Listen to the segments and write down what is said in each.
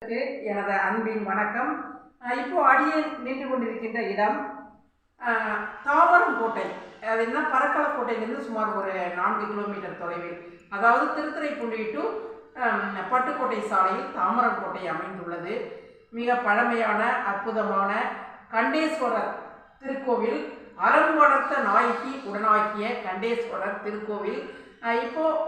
எனது அன்பின் வணக்கம். இப்போ அடியே நின்று கொண்டிருக்கின்ற இடம் தாவரம் கோட்டை. அது என்ன? பரக்கலக்கோட்டையிலிருந்து சுமார் ஒரு நான்கு கிலோமீட்டர் தொலைவில். அதாவது திருத்துறைப்பூண்டி டு பட்டுக்கோட்டை சாலையில் தாமரங்கோட்டை அமைந்துள்ளது. மிக பழமையான அற்புதமான கண்டேஸ்வரர் திருக்கோவில் அறம் வளர்த்த நாயகி உடனாகிய கண்டேஸ்வரர் திருக்கோவில். இப்போது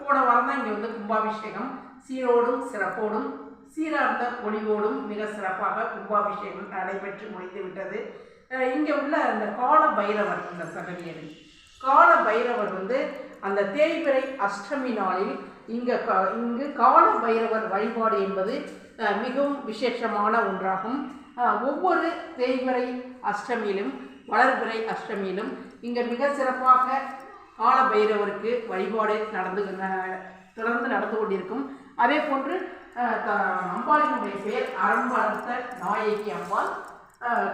போன வாரம் தான் இங்கே வந்து கும்பாபிஷேகம் சீரோடும் சிறப்போடும் சீரார்ந்த ஒளிவோடும் மிக சிறப்பாக கும்பாபிஷேகம் நடைபெற்று முடிந்துவிட்டது. இங்கே உள்ள அந்த கால பைரவர் இந்த சகதியடி. கால பைரவர் வந்து அந்த தேய்பிறை அஷ்டமி நாளில் இங்கே க இங்கு கால பைரவர் வழிபாடு என்பது மிகவும் விசேஷமான ஒன்றாகும். ஒவ்வொரு தேய்பிறை அஷ்டமியிலும் வளர்பிறை அஷ்டமியிலும் இங்கே மிக சிறப்பாக கால பைரவருக்கு வழிபாடு நடந்து தொடர்ந்து நடந்து கொண்டிருக்கும் அதே போன்று த- அம்பாளினுடைய பெயர் அறம் நாயகி அம்பாள்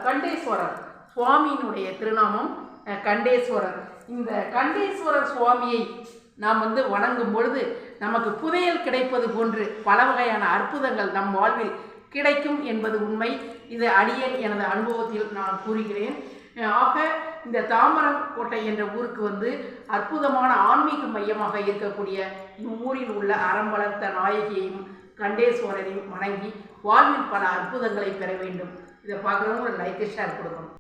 கண்டேஸ்வரர் சுவாமியினுடைய திருநாமம் கண்டேஸ்வரர். இந்த கண்டேஸ்வரர் சுவாமியை நாம் வந்து வணங்கும் பொழுது நமக்கு புதையல் கிடைப்பது போன்று பல வகையான அற்புதங்கள் நம் வாழ்வில் கிடைக்கும் என்பது உண்மை. இது அடியன் எனது அனுபவத்தில் நான் கூறுகிறேன். ஆக இந்த தாமரங்கோட்டை என்ற ஊருக்கு வந்து அற்புதமான ஆன்மீக மையமாக இருக்கக்கூடிய இவ்வூரில் உள்ள அறம் வளர்த்த நாயகியையும் கண்டேஸ்வரரையும் வணங்கி வாழ்வில் பல அற்புதங்களை பெற வேண்டும். இதை பார்க்குறவங்க ஒரு லைக் ஷேர் கொடுக்கணும்.